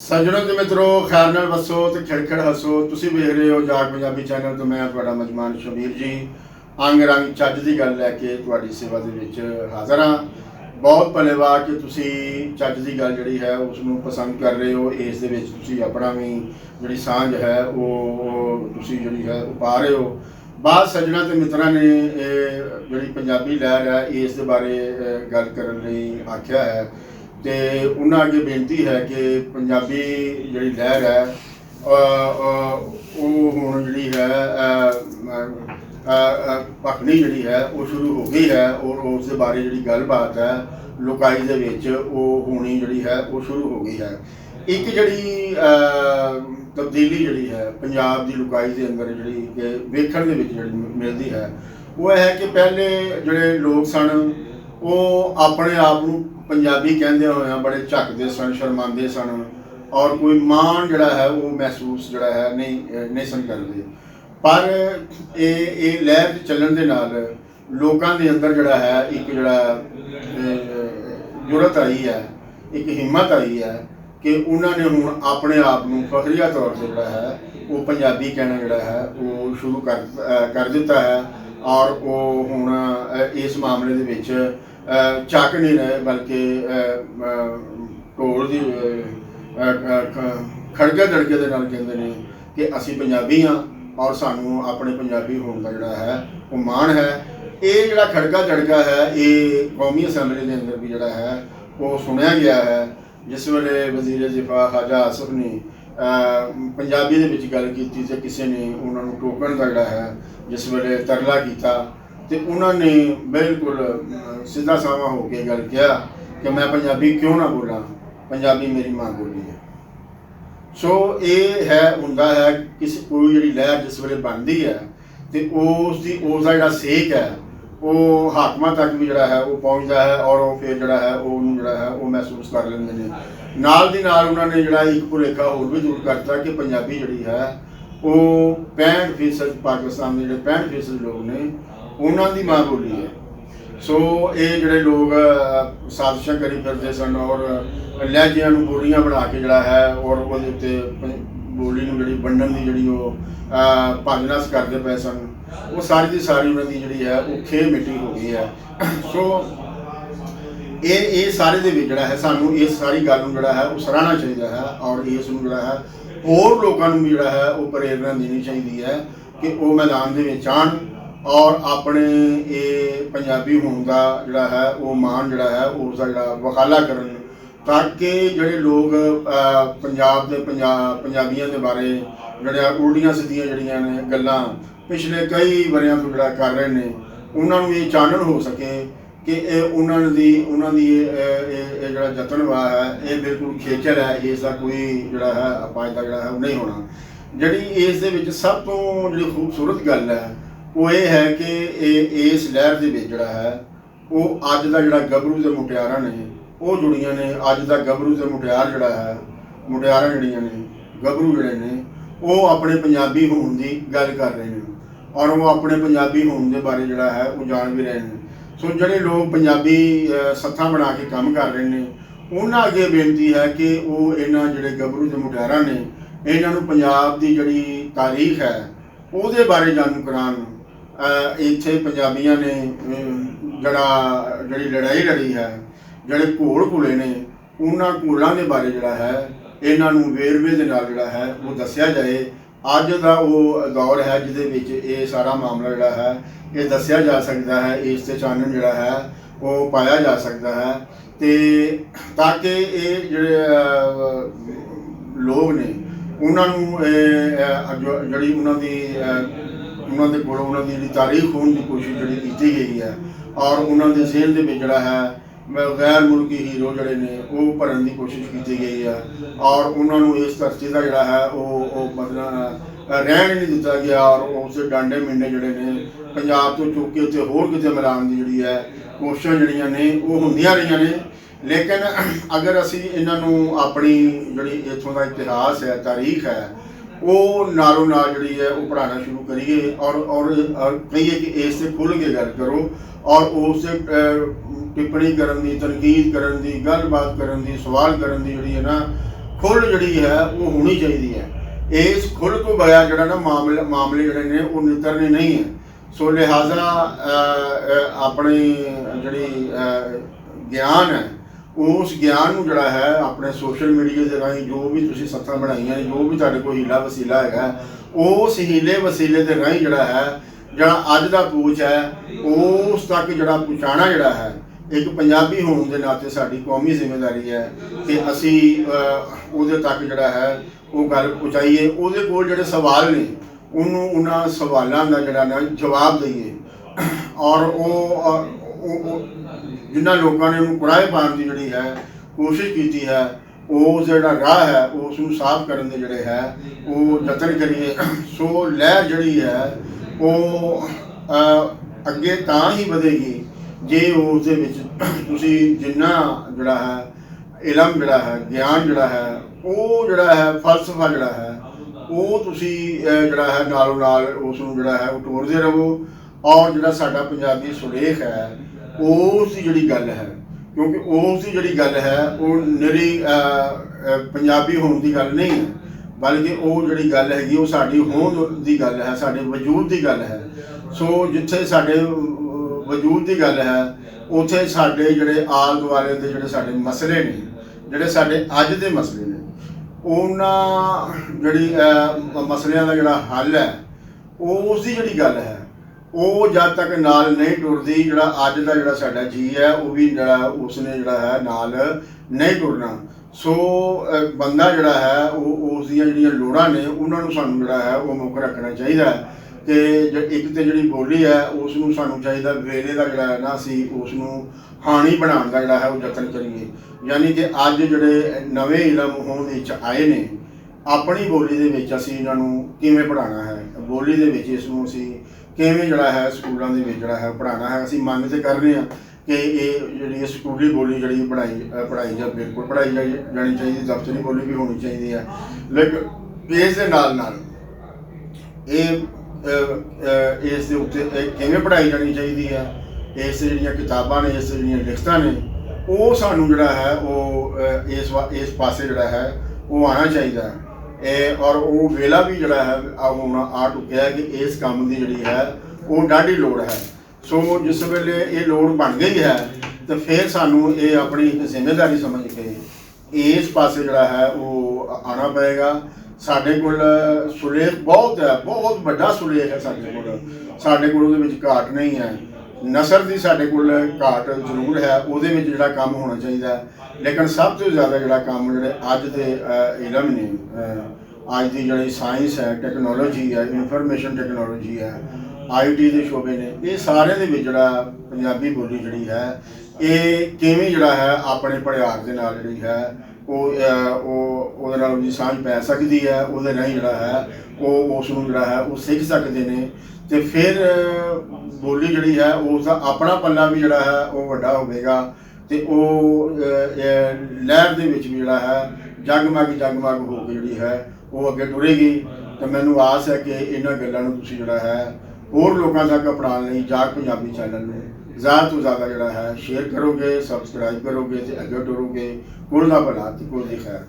ਸੱਜਣੋ ਤੇ ਮਿੱਤਰੋ, ਖੈਰ ਨਾਲ ਵਸੋ ਤੇ ਖਿੜਖਿੜ ਹੱਸੋ। ਤੁਸੀਂ ਵੇਖ ਰਹੇ ਹੋ ਜਾਗ ਪੰਜਾਬੀ ਚੈਨਲ ਤੋਂ ਮੈਂ ਤੁਹਾਡਾ ਮਜਮਾਨ ਸ਼ਬੀਰ ਜੀ। ਅੰਗ ਰੰਗ ਚੱਜ ਦੀ ਗੱਲ ਲੈ ਕੇ ਤੁਹਾਡੀ ਸੇਵਾ ਦੇ ਵਿੱਚ ਹਾਜ਼ਰ ਹਾਂ। ਬਹੁਤ ਭਲੇਵਾ ਕਿ ਤੁਸੀਂ ਚੱਜ ਦੀ ਗੱਲ ਜਿਹੜੀ ਹੈ ਉਸ ਨੂੰ ਪਸੰਦ ਕਰ ਰਹੇ ਹੋ। ਇਸ ਦੇ ਵਿੱਚ ਤੁਸੀਂ ਆਪਣਾ ਵੀ ਜਿਹੜੀ ਸਾਂਝ ਹੈ, ਉਹ ਤੁਸੀਂ ਜਿਹੜੀ ਹੈ ਉਹ ਪਾ ਰਹੇ ਹੋ। ਬਾਅਦ ਸੱਜਣਾ ਤੇ ਮਿੱਤਰਾਂ ਨੇ ਇਹ ਜਿਹੜੀ ਪੰਜਾਬੀ ਲਹਿਰ ਹੈ, ਇਸ ਦੇ ਬਾਰੇ ਗੱਲ ਕਰਨ ਲਈ ਆਖਿਆ ਹੈ। ਤੇ ਉਹਨਾਂ ਅੱਗੇ ਬੇਨਤੀ ਹੈ ਕਿ ਪੰਜਾਬੀ ਜਿਹੜੀ ਲਹਿਰ ਹੈ ਉਹ ਹੁਣ ਜਿਹੜੀ ਹੈ ਅਹ, ਭਖਣੀ ਜਿਹੜੀ ਹੈ ਉਹ ਸ਼ੁਰੂ ਹੋ ਗਈ ਹੈ ਔਰ ਉਸ ਦੇ ਬਾਰੇ ਜਿਹੜੀ ਗੱਲਬਾਤ ਹੈ ਲੋਕਾਈ ਦੇ ਵਿੱਚ ਉਹ ਹੋਣੀ ਜਿਹੜੀ ਹੈ ਉਹ ਸ਼ੁਰੂ ਹੋ ਗਈ ਹੈ। ਇੱਕ ਜਿਹੜੀ ਤਬਦੀਲੀ ਜਿਹੜੀ ਹੈ ਪੰਜਾਬ ਦੀ ਲੋਕਾਈ ਦੇ ਅੰਦਰ ਜਿਹੜੀ ਕਿ ਵੇਖਣ ਦੇ ਵਿੱਚ ਜਿਹੜੀ ਮਿਲਦੀ ਹੈ ਉਹ ਇਹ ਹੈ ਕਿ ਪਹਿਲੇ ਜਿਹੜੇ ਲੋਕ ਸਨ ਉਹ ਆਪਣੇ ਆਪ ਨੂੰ ਪੰਜਾਬੀ ਕਹਿੰਦੇ ਹੋਇਆ ਬੜੇ ਝੱਕਦੇ ਸਨ, ਸ਼ਰਮਾਉਂਦੇ ਸਨ। ਔਰ ਕੋਈ ਮਾਣ ਜਿਹੜਾ ਹੈ, ਉਹ ਮਹਿਸੂਸ ਜਿਹੜਾ ਹੈ, ਨਹੀਂ ਨਹੀਂ ਸਨ ਕਰਦੇ। ਪਰ ਇਹ ਇਹ ਲਹਿਰ ਦੇ ਚੱਲਣ ਦੇ ਨਾਲ ਲੋਕਾਂ ਦੇ ਅੰਦਰ ਜਿਹੜਾ ਹੈ, ਇੱਕ ਜਿਹੜਾ ਜੁਰਤ ਆਈ ਹੈ, ਇੱਕ ਹਿੰਮਤ ਆਈ ਹੈ ਕਿ ਉਹਨਾਂ ਨੇ ਹੁਣ ਆਪਣੇ ਆਪ ਨੂੰ ਫਖਰੀਆ ਤੌਰ ਤੇ ਜਿਹੜਾ ਹੈ, ਉਹ ਪੰਜਾਬੀ ਕਹਿਣਾ ਜਿਹੜਾ ਹੈ, ਉਹ ਸ਼ੁਰੂ ਕਰ ਕਰ ਦਿੱਤਾ ਹੈ। ਔਰ ਉਹ ਹੁਣ ਇਸ ਮਾਮਲੇ ਦੇ ਵਿੱਚ ਚੱਕ ਨਹੀਂ ਰਹੇ ਬਲਕਿ ਅਹ, ਢੋਲ ਦੀ ਖ- ਖੜਕੇ ਦੜਕੇ ਦੇ ਨਾਲ ਕਹਿੰਦੇ ਨੇ ਕਿ ਅਸੀਂ ਪੰਜਾਬੀ ਹਾਂ ਔਰ ਸਾਨੂੰ ਆਪਣੇ ਪੰਜਾਬੀ ਹੋਣ ਦਾ ਜਿਹੜਾ ਹੈ ਉਹ ਮਾਣ ਹੈ। ਇਹ ਜਿਹੜਾ ਖੜਕਾ ਦੜਕਾ ਹੈ ਇਹ ਕੌਮੀ ਅਸੈਂਬਲੀ ਦੇ ਅੰਦਰ ਵੀ ਜਿਹੜਾ ਹੈ ਉਹ ਸੁਣਿਆ ਗਿਆ ਹੈ। ਜਿਸ ਵੇਲੇ ਵਜ਼ੀਰ ਜ਼ਿਫਾ ਖਾਜਾ ਆਸਫ ਨੇ ਪੰਜਾਬੀ ਦੇ ਵਿੱਚ ਗੱਲ ਕੀਤੀ ਤੇ ਕਿਸੇ ਨੇ ਉਹਨਾਂ ਨੂੰ ਟੋਕਣ ਦਾ ਜਿਹੜਾ ਹੈ ਜਿਸ ਵੇਲੇ ਤਰਲਾ ਕੀਤਾ ਤੇ ਉਹਨਾਂ ਨੇ ਬਿਲਕੁਲ ਸਿੱਧਾ ਸਾਵਾ ਹੋ ਕੇ ਗੱਲ ਕਿਹਾ ਕਿ ਮੈਂ ਪੰਜਾਬੀ ਕਿਉਂ ਨਾ ਬੋਲਾਂ? ਪੰਜਾਬੀ ਮੇਰੀ ਮਾਂ ਬੋਲੀ ਹੈ। ਸੋ ਇਹ ਹੈ, ਹੁੰਦਾ ਹੈ, ਕਿਸੇ, ਕੋਈ ਜਿਹੜੀ ਲਹਿਰ ਜਿਸ ਵੇਲੇ ਬਣਦੀ ਹੈ ਤੇ ਉਸ ਦੀ ਉਸ ਦਾ ਜਿਹੜਾ ਸੇਕ ਹੈ, ਉਹ ਹਾਕਮਾਂ ਤੱਕ ਵੀ ਜਿਹੜਾ ਹੈ, ਉਹ ਪਹੁੰਚਦਾ ਹੈ ਔਰ ਉਹ ਫਿਰ ਜਿਹੜਾ ਹੈ, ਉਹ ਉਹਨੂੰ ਜਿਹੜਾ ਹੈ, ਉਹ ਮਹਿਸੂਸ ਕਰ ਲੈਂਦੇ ਨੇ। ਨਾਲ ਦੀ ਨਾਲ ਉਹਨਾਂ ਨੇ ਜਿਹੜਾ ਇੱਕ ਭੁਲੇਖਾ ਹੋਰ ਵੀ ਦੂਰ ਕਰਤਾ ਕਿ ਪੰਜਾਬੀ ਜਿਹੜੀ ਹੈ, ਉਹ 65% ਪਾਕਿਸਤਾਨ ਦੇ ਜਿਹੜੇ 65% ਲੋਕ ਨੇ ਉਹਨਾਂ ਦੀ ਮਾਂ ਬੋਲੀ ਹੈ। ਸੋ ਇਹ ਜਿਹੜੇ ਲੋਕ ਸਾਜ਼ਿਸ਼ਾਂ ਕਰੀ ਫਿਰਦੇ ਸਨ ਔਰ ਲਹਿਜਿਆਂ ਨੂੰ ਬੋਲੀਆਂ ਬਣਾ ਕੇ ਜਿਹੜਾ ਹੈ ਔਰ ਉਹਦੇ ਉੱਤੇ ਬੋਲੀ ਨੂੰ ਜਿਹੜੀ ਵੰਡਣ ਦੀ ਜਿਹੜੀ ਉਹ ਅਹ, ਕਰਦੇ ਪਏ ਸਨ। ਉਹ ਸਾਰੀ ਦੀ ਸਾਰੀ ਉਹਨਾਂ ਦੀ ਜਿਹੜੀ ਹੈ ਉਹ ਖੇ ਮਿੱਟੀ ਹੋ ਗਈ ਹੈ। ਸੋ ਇਹ ਇਹ ਸਾਰੇ ਦੇ ਵਿੱਚ ਜਿਹੜਾ ਹੈ ਸਾਨੂੰ ਇਸ ਸਾਰੀ ਗੱਲ ਨੂੰ ਜਿਹੜਾ ਹੈ ਉਹ ਸਰਾਹਣਾ ਚਾਹੀਦਾ ਹੈ ਔਰ ਇਸ ਨੂੰ ਜਿਹੜਾ ਹੈ ਹੋਰ ਲੋਕਾਂ ਨੂੰ ਵੀ ਜਿਹੜਾ ਹੈ ਉਹ ਪ੍ਰੇਰਣਾ ਦੇਣੀ ਚਾਹੀਦੀ ਹੈ ਕਿ ਉਹ ਮੈਦਾਨ ਦੇ ਵਿੱਚ ਆਣ ਔਰ ਆਪਣੇ ਇਹ ਪੰਜਾਬੀ ਹੋਣ ਦਾ ਜਿਹੜਾ ਹੈ, ਉਹ ਮਾਣ ਜਿਹੜਾ ਹੈ, ਉਸ ਦਾ ਜਿਹੜਾ ਵਕਾਲਾ ਕਰਨ ਤਾਂ ਕਿ ਜਿਹੜੇ ਲੋਕ ਪੰਜਾਬ ਦੇ ਪੰਜਾਬ ਪੰਜਾਬੀਆਂ ਦੇ ਬਾਰੇ ਜਿਹੜੀਆਂ ਉਲਟੀਆਂ ਸਿੱਧੀਆਂ ਜਿਹੜੀਆਂ ਨੇ ਗੱਲਾਂ ਪਿਛਲੇ ਕਈ ਵਰਿਆਂ ਤੋਂ ਜਿਹੜਾ ਕਰ ਰਹੇ ਨੇ, ਉਹਨਾਂ ਨੂੰ ਇਹ ਚਾਨਣ ਹੋ ਸਕੇ ਕਿ ਇਹ ਉਹਨਾਂ ਦੀ ਉਹਨਾਂ ਦੀ ਇਹ, ਇਹ- ਇਹ ਜਿਹੜਾ ਯਤਨ ਵਾ ਹੈ, ਇਹ ਬਿਲਕੁਲ ਖੇਚਲ ਹੈ, ਇਸ ਦਾ ਕੋਈ ਜਿਹੜਾ ਹੈ ਅਪਾਜ ਜਿਹੜਾ ਹੈ, ਉਹ ਨਹੀਂ ਹੋਣਾ। ਜਿਹੜੀ ਇਸ ਦੇ ਵਿੱਚ ਸਭ ਤੋਂ ਜਿਹੜੀ ਖੂਬਸੂਰਤ ਗੱਲ ਹੈ ਉਹ ਇਹ ਹੈ ਕਿ ਇਹ ਇਸ ਲਹਿਰ ਦੇ ਵਿੱਚ ਜਿਹੜਾ ਹੈ, ਉਹ ਅੱਜ ਦਾ ਜਿਹੜਾ ਗੱਭਰੂ ਤੇ ਮੁਟਿਆਰਾਂ ਨੇ, ਉਹ ਜੁੜੀਆਂ ਨੇ, ਅੱਜ ਦਾ ਗੱਭਰੂ ਤੇ ਮੁਟਿਆਰ ਜਿਹੜਾ ਹੈ, ਮੁਟਿਆਰਾਂ ਜਿਹੜੀਆਂ ਨੇ, ਗੱਭਰੂ ਜਿਹੜੇ ਨੇ, ਉਹ ਆਪਣੇ ਪੰਜਾਬੀ ਹੋਣ ਦੀ ਗੱਲ ਕਰ ਰਹੇ ਨੇ ਔਰ ਉਹ ਆਪਣੇ ਪੰਜਾਬੀ ਹੋਣ ਦੇ ਬਾਰੇ ਜਿਹੜਾ ਹੈ, ਉਹ ਜਾਣ ਵੀ ਰਹੇ ਨੇ। ਸੋ ਜਿਹੜੇ ਲੋਕ ਪੰਜਾਬੀ ਸੱਥਾਂ ਬਣਾ ਕੇ ਕੰਮ ਕਰ ਰਹੇ ਨੇ, ਉਹਨਾਂ ਅੱਗੇ ਬੇਨਤੀ ਹੈ ਕਿ ਉਹ ਇਹਨਾਂ ਜਿਹੜੇ ਗੱਭਰੂ ਤੇ ਮੁਟਿਆਰਾਂ ਨੇ, ਇਹਨਾਂ ਨੂੰ ਪੰਜਾਬ ਦੀ ਜਿਹੜੀ ਤਾਰੀਖ ਹੈ, ਉਹਦੇ ਬਾਰੇ ਜਾਣੂ ਕਰਾਉਣ। ਇੱਥੇ ਪੰਜਾਬੀਆਂ ਨੇ ਜਿਹੜਾ ਜਿਹੜੀ ਲੜਾਈ ਲੜੀ ਹੈ ਜਿਹੜੇ ਘੋਲ ਘੁਲੇ ਨੇ ਉਹਨਾਂ ਘੋਲਾਂ ਦੇ ਬਾਰੇ ਜਿਹੜਾ ਹੈ ਇਹਨਾਂ ਨੂੰ ਵੇਰਵੇ ਦੇ ਨਾਲ ਜਿਹੜਾ ਹੈ ਉਹ ਦੱਸਿਆ ਜਾਏ। ਅੱਜ ਦਾ ਉਹ ਦੌਰ ਹੈ ਜਿਹਦੇ ਵਿੱਚ ਇਹ ਸਾਰਾ ਮਾਮਲਾ ਜਿਹੜਾ ਹੈ ਇਹ ਦੱਸਿਆ ਜਾ ਸਕਦਾ ਹੈ ਇਸ ਤੇ ਚਾਨਣ ਜਿਹੜਾ ਹੈ ਉਹ ਪਾਇਆ ਜਾ ਸਕਦਾ ਹੈ। ਤੇ ਤਾਂ ਕਿ ਇਹ ਜਿਹੜੇ ਲੋਕ ਨੇ ਉਹਨਾਂ ਨੂੰ ਇਹ, ਜੋ- ਜਿਹੜੀ ਉਹਨਾਂ ਦੀ ਉਹਨਾਂ ਦੇ ਕੋਲ ਉਹਨਾਂ ਦੀ ਜਿਹੜੀ ਤਾਰੀਖ ਹੋਣ ਦੀ ਕੋਸ਼ਿਸ਼ ਜਿਹੜੀ ਕੀਤੀ ਗਈ ਹੈ ਔਰ ਉਹਨਾਂ ਦੇ ਜ਼ੇਲ ਦੇ ਵਿੱਚ ਜਿਹੜਾ ਹੈ, ਮੈਂ ਗੈਰ ਮੁਲਕੀ ਹੀਰੋ ਜਿਹੜੇ ਨੇ, ਉਹ ਭਰਨ ਦੀ ਕੋਸ਼ਿਸ਼ ਕੀਤੀ ਗਈ ਹੈ ਔਰ ਉਹਨਾਂ ਨੂੰ ਇਸ ਧਰਤੀ ਦਾ ਜਿਹੜਾ ਹੈ, ਉਹ ਉਹ ਮਤਲਬ ਰਹਿਣ ਹੀ ਨਹੀਂ ਦਿੱਤਾ ਗਿਆ ਔਰ ਉਸ ਡਾਂਡੇ ਮਿੰਡੇ ਜਿਹੜੇ ਨੇ, ਪੰਜਾਬ ਤੋਂ ਚੁੱਕ ਕੇ ਉੱਥੇ ਹੋਰ ਕਿਤੇ ਮਿਲਾਉਣ ਦੀ ਜਿਹੜੀ ਹੈ ਕੋਸ਼ਿਸ਼ਾਂ ਜਿਹੜੀਆਂ ਨੇ, ਉਹ ਹੁੰਦੀਆਂ ਰਹੀਆਂ ਨੇ। ਲੇਕਿਨ ਅਗਰ ਅਸੀਂ ਇਹਨਾਂ ਨੂੰ ਆਪਣੀ ਜਿਹੜੀ ਇੱਥੋਂ ਦਾ ਇਤਿਹਾਸ ਹੈ, ਤਾਰੀਖ ਹੈ ਉਹ ਨਾਲੋਂ ਨਾਲ ਜਿਹੜੀ ਹੈ ਉਹ ਪੜ੍ਹਾਉਣਾ ਸ਼ੁਰੂ ਕਰੀਏ ਔਰ ਔਰ ਕਹੀਏ ਕਿ ਇਸ ਤੇ ਖੁੱਲ੍ਹ ਕੇ ਗੱਲ ਕਰੋ ਔਰ ਉਸ ਤੇ ਟਿੱਪਣੀ ਕਰਨ ਦੀ ਤਨਕੀਦ ਕਰਨ ਦੀ, ਗੱਲਬਾਤ ਕਰਨ ਦੀ, ਸਵਾਲ ਕਰਨ ਦੀ ਜਿਹੜੀ ਹੈ ਨਾ, ਖੁੱਲ੍ਹ ਜਿਹੜੀ ਹੈ ਉਹ ਹੋਣੀ ਚਾਹੀਦੀ ਹੈ। ਇਸ ਖੁੱਲ੍ਹ ਤੋਂ ਬਗੈਰ ਜਿਹੜਾ ਨਾ ਮਾਮਲੇ ਮਾਮਲੇ ਜਿਹੜੇ ਨੇ ਉਹ ਨਿਤਰਨੇ ਨਹੀਂ ਹੈ। ਸੋ ਲਿਹਾਜ਼ਾ ਆਪਣੀ ਜਿਹੜੀ ਗਿਆਨ ਹੈ ਉਸ ਗਿਆਨ ਨੂੰ ਜਿਹੜਾ ਹੈ ਆਪਣੇ ਸੋਸ਼ਲ ਮੀਡੀਆ ਦੇ ਰਾਹੀਂ ਜੋ ਵੀ ਤੁਸੀਂ ਸੱਥਾਂ ਬਣਾਈਆਂ ਨੇ, ਜੋ ਵੀ ਤੁਹਾਡੇ ਕੋਲ ਹੀਲਾ ਵਸੀਲਾ ਹੈਗਾ, ਉਸ ਹੀਲੇ ਵਸੀਲੇ ਦੇ ਰਾਹੀਂ ਜਿਹੜਾ ਹੈ, ਜਿਹੜਾ ਅੱਜ ਦਾ ਪੂਛ ਹੈ, ਉਸ ਤੱਕ ਜਿਹੜਾ ਪਹੁੰਚਾਉਣਾ ਜਿਹੜਾ ਹੈ, ਇੱਕ ਪੰਜਾਬੀ ਹੋਣ ਦੇ ਨਾਤੇ ਸਾਡੀ ਕੌਮੀ ਜ਼ਿੰਮੇਵਾਰੀ ਹੈ ਕਿ ਅਸੀਂ ਉਹਦੇ ਤੱਕ ਜਿਹੜਾ ਹੈ, ਉਹ ਗੱਲ ਪਹੁੰਚਾਈਏ। ਉਹਦੇ ਕੋਲ ਜਿਹੜੇ ਸਵਾਲ ਨੇ, ਉਹਨੂੰ ਉਹਨਾਂ ਸਵਾਲਾਂ ਦਾ ਜਿਹੜਾ ਨਾ ਜਵਾਬ ਦਈਏ। ਔਰ ਉਹ- ਜਿਨ੍ਹਾਂ ਲੋਕਾਂ ਨੇ ਉਹਨੂੰ ਕੁਰਾਏ ਪਾਉਣ ਦੀ ਜਿਹੜੀ ਹੈ, ਕੋਸ਼ਿਸ਼ ਕੀਤੀ ਹੈ, ਉਹ ਜਿਹੜਾ ਰਾਹ ਹੈ, ਉਸ ਨੂੰ ਸਾਫ਼ ਕਰਨ ਦੇ ਜਿਹੜੇ ਹੈ, ਉਹ ਯਤਨ ਕਰੀਏ। ਸੋ ਲਹਿਰ ਜਿਹੜੀ ਹੈ, ਉਹ ਅੱਗੇ ਤਾਂ ਹੀ ਵਧੇਗੀ ਜੇ ਉਸ ਦੇ ਵਿੱਚ ਤੁਸੀਂ ਜਿੰਨਾ ਜਿਹੜਾ ਹੈ, ਇਲਮ ਜਿਹੜਾ ਹੈ, ਗਿਆਨ ਜਿਹੜਾ ਹੈ, ਉਹ ਜਿਹੜਾ ਹੈ, ਫਲਸਫਾ ਜਿਹੜਾ ਹੈ, ਉਹ ਤੁਸੀਂ ਜਿਹੜਾ ਹੈ, ਨਾਲੋਂ ਨਾਲ ਉਸ ਨੂੰ ਜਿਹੜਾ ਹੈ, ਉਹ ਟੋਰਦੇ ਰਹੋ। ਔਰ ਜਿਹੜਾ ਸਾਡਾ ਪੰਜਾਬੀ ਸੁਲੇਖ ਹੈ ਉਸ ਦੀ ਜਿਹੜੀ ਗੱਲ ਹੈ, ਕਿਉਂਕਿ ਉਸ ਦੀ ਜਿਹੜੀ ਗੱਲ ਹੈ, ਉਹ ਨਿਰੀ ਪੰਜਾਬੀ ਹੋਣ ਦੀ ਗੱਲ ਨਹੀਂ ਹੈ। ਬਲਕਿ ਉਹ ਜਿਹੜੀ ਗੱਲ ਹੈਗੀ, ਉਹ ਸਾਡੀ ਹੋਂਦ ਦੀ ਗੱਲ ਹੈ, ਸਾਡੇ ਵਜੂਦ ਦੀ ਗੱਲ ਹੈ। ਸੋ ਜਿੱਥੇ ਸਾਡੇ ਵਜੂਦ ਦੀ ਗੱਲ ਹੈ, ਉੱਥੇ ਸਾਡੇ ਜਿਹੜੇ ਆਲ ਦੁਆਲੇ ਦੇ ਜਿਹੜੇ ਸਾਡੇ ਮਸਲੇ ਨੇ, ਜਿਹੜੇ ਸਾਡੇ ਅੱਜ ਦੇ ਮਸਲੇ ਨੇ, ਉਹਨਾਂ ਜਿਹੜੀ ਮਸਲਿਆਂ ਦਾ ਜਿਹੜਾ ਹੱਲ ਹੈ ਉਸ ਦੀ ਜਿਹੜੀ ਗੱਲ ਹੈ ਉਹ ਜਦ ਤੱਕ ਨਾਲ ਨਹੀਂ ਟੁਰਦੀ, ਜਿਹੜਾ ਅੱਜ ਦਾ ਜਿਹੜਾ ਸਾਡਾ ਜੀ ਹੈ, ਉਹ ਵੀ ਜਿਹੜਾ ਉਸਨੇ ਜਿਹੜਾ ਹੈ ਨਾਲ ਨਹੀਂ ਟੁਰਨਾ। ਸੋ ਬੰਦਾ ਜਿਹੜਾ ਹੈ, ਉਹ ਉਸ ਦੀਆਂ ਜਿਹੜੀਆਂ ਲੋੜਾਂ ਨੇ, ਉਹਨਾਂ ਨੂੰ ਸਾਨੂੰ ਜਿਹੜਾ ਹੈ, ਉਹ ਮੁੱਖ ਰੱਖਣਾ ਚਾਹੀਦਾ ਹੈ। ਤੇ ਜ- ਇੱਕ ਤੇ ਜਿਹੜੀ ਬੋਲੀ ਹੈ ਉਸ ਨੂੰ ਸਾਨੂੰ ਚਾਹੀਦਾ ਵੇਲੇ ਦਾ ਜਿਹੜਾ ਹੈ ਨਾ ਅਸੀਂ ਉਸ ਨੂੰ ਹਾਣੀ ਬਣਾਉਣ ਦਾ ਜਿਹੜਾ ਹੈ, ਉਹ ਯਤਨ ਕਰੀਏ। ਯਾਨੀ ਕਿ ਅੱਜ ਜਿਹੜੇ ਨਵੇਂ ਇਲਮ ਹੋਂਦ ਵਿੱਚ ਆਏ ਨੇ, ਆਪਣੀ ਬੋਲੀ ਦੇ ਵਿੱਚ ਅਸੀਂ ਇਹਨਾਂ ਨੂੰ ਕਿਵੇਂ ਪੜ੍ਹਾਉਣਾ ਹੈ? ਬੋਲੀ ਦੇ ਵਿੱਚ ਇਸ ਨੂੰ ਅਸੀਂ ਕਿਵੇਂ ਜਿਹੜਾ ਹੈ ਸਕੂਲਾਂ ਦੇ ਵਿੱਚ ਜਿਹੜਾ ਹੈ ਪੜ੍ਹਾਉਣਾ ਹੈ ਅਸੀਂ ਮੰਗ ਤੇ ਕਰ ਰਹੇ ਹਾਂ ਕਿ ਇਹ ਜਿਹੜੀ ਸਕੂਲੀ ਬੋਲੀ ਜਿਹੜੀ ਪੜ੍ਹਾਈ ਅ, ਪੜ੍ਹਾਈ ਜਾ ਬਿਲਕੁਲ ਪੜ੍ਹਾਈ ਜਾਈ ਜਾਣੀ ਚਾਹੀਦੀ ਦਫ਼ਤਰੀ ਬੋਲੀ ਵੀ ਹੋਣੀ ਚਾਹੀਦੀ ਹੈ। ਲੇਕਿਨ ਇਸ ਦੇ ਨਾਲ ਨਾਲ ਇਹ ਇਸ ਦੇ ਉੱਤੇ ਇਹ ਕਿਵੇਂ ਪੜ੍ਹਾਈ ਜਾਣੀ ਚਾਹੀਦੀ ਹੈ ਇਸ ਜਿਹੜੀਆਂ ਕਿਤਾਬਾਂ ਨੇ ਇਸ ਜਿਹੜੀਆਂ ਲਿਖਤਾਂ ਨੇ ਉਹ ਸਾਨੂੰ ਜਿਹੜਾ ਹੈ ਉਹ ਇਸ ਵਾ- ਇਸ ਪਾਸੇ ਜਿਹੜਾ ਹੈ ਉਹ ਆਉਣਾ ਚਾਹੀਦਾ ਹੈ। ਇਹ ਔਰ ਉਹ ਵੇਲਾ ਵੀ ਜਿਹੜਾ ਹੈ ਆ ਹੁਣ ਆ ਚੁੱਕਿਆ ਹੈ ਕਿ ਇਸ ਕੰਮ ਦੀ ਜਿਹੜੀ ਹੈ, ਉਹ ਡਾਢੀ ਲੋੜ ਹੈ। ਸੋ ਜਿਸ ਵੇਲੇ ਇਹ ਲੋੜ ਬਣ ਗਈ ਹੈ, ਤੇ ਫਿਰ ਸਾਨੂੰ ਇਹ ਆਪਣੀ ਇੱਕ ਜ਼ਿੰਮੇਵਾਰੀ ਸਮਝ ਕੇ ਇਸ ਪਾਸੇ ਜਿਹੜਾ ਹੈ, ਉਹ ਆਣਾ ਪਏਗਾ। ਸਾਡੇ ਕੋਲ ਸੁਲੇਖ ਬਹੁਤ ਹੈ, ਬਹੁਤ ਵੱਡਾ ਸੁਲੇਖ ਹੈ ਸਾਡੇ ਕੋਲ। ਸਾਡੇ ਕੋਲ ਉਹਦੇ ਵਿੱਚ ਘਾਟ ਨਹੀਂ ਹੈ। ਨਸਰ ਦੀ ਸਾਡੇ ਕੋਲ ਘਾਟ ਜ਼ਰੂਰ ਹੈ, ਉਹਦੇ ਵਿੱਚ ਜਿਹੜਾ ਕੰਮ ਹੋਣਾ ਚਾਹੀਦਾ ਲੇਕਿਨ ਸਭ ਤੋਂ ਜ਼ਿਆਦਾ ਜਿਹੜਾ ਕੰਮ ਜਿਹੜੇ ਅੱਜ ਦੇ ਇਲਮ ਨੇ ਅੱਜ ਦੀ ਜਿਹੜੀ ਸਾਇੰਸ ਹੈ ਟੈਕਨੋਲੋਜੀ ਹੈ ਇਨਫੋਰਮੇਸ਼ਨ ਟੈਕਨੋਲੋਜੀ ਹੈ ਆਈਟੀ ਦੇ ਸ਼ੋਬੇ ਨੇ, ਇਹ ਸਾਰਿਆਂ ਦੇ ਵਿੱਚ ਜਿਹੜਾ ਪੰਜਾਬੀ ਬੋਲੀ ਜਿਹੜੀ ਹੈ, ਇਹ ਕਿਵੇਂ ਜਿਹੜਾ ਹੈ, ਆਪਣੇ ਪੜਿਆਰ ਦੇ ਨਾਲ ਜਿਹੜੀ ਹੈ, ਉਹ ਉਹ, ਉਹਦੇ ਨਾਲ ਉਹਦੀ ਸਾਂਝ ਪੈ ਸਕਦੀ ਹੈ, ਉਹਦੇ ਰਾਹੀਂ ਜਿਹੜਾ ਹੈ, ਉਹ ਉਸ ਨੂੰ ਜਿਹੜਾ ਹੈ, ਉਹ ਸਿੱਖ ਸਕਦੇ ਨੇ। ਤੇ ਫਿਰ ਬੋਲੀ ਜਿਹੜੀ ਹੈ ਉਸ ਦਾ ਆਪਣਾ ਪੱਲਾ ਵੀ ਜਿਹੜਾ ਹੈ, ਉਹ ਵੱਡਾ ਹੋਵੇਗਾ ਤੇ ਉਹ ਲਹਿਰ ਦੇ ਵਿੱਚ ਵੀ ਜਿਹੜਾ ਹੈ, ਜਗਮਗ ਜਗਮਗ ਹੋ ਕੇ ਜਿਹੜੀ ਹੈ, ਉਹ ਅੱਗੇ ਟੁਰੇਗੀ ਤੇ ਮੈਨੂੰ ਆਸ ਹੈ ਕਿ ਇਹਨਾਂ ਗੱਲਾਂ ਨੂੰ ਤੁਸੀਂ ਜਿਹੜਾ ਹੈ, ਹੋਰ ਲੋਕਾਂ ਤੱਕ ਅਪਣਾਉਣ ਲਈ ਜਾਗ ਪੰਜਾਬੀ ਚੈਨਲ ਨੂੰ ਜ਼ਿਆਦਾ ਤੋਂ ਜ਼ਿਆਦਾ ਜਿਹੜਾ ਹੈ, ਸ਼ੇਅਰ ਕਰੋਗੇ, ਸਬਸਕ੍ਰਾਈਬ ਕਰੋਗੇ ਤੇ ਅੱਗੇ ਟੁਰੋਗੇ ਕੁਲ ਦਾ ਭਲਾ ਤੇ ਕੁੱਲ ਦੀ ਖੈਰ।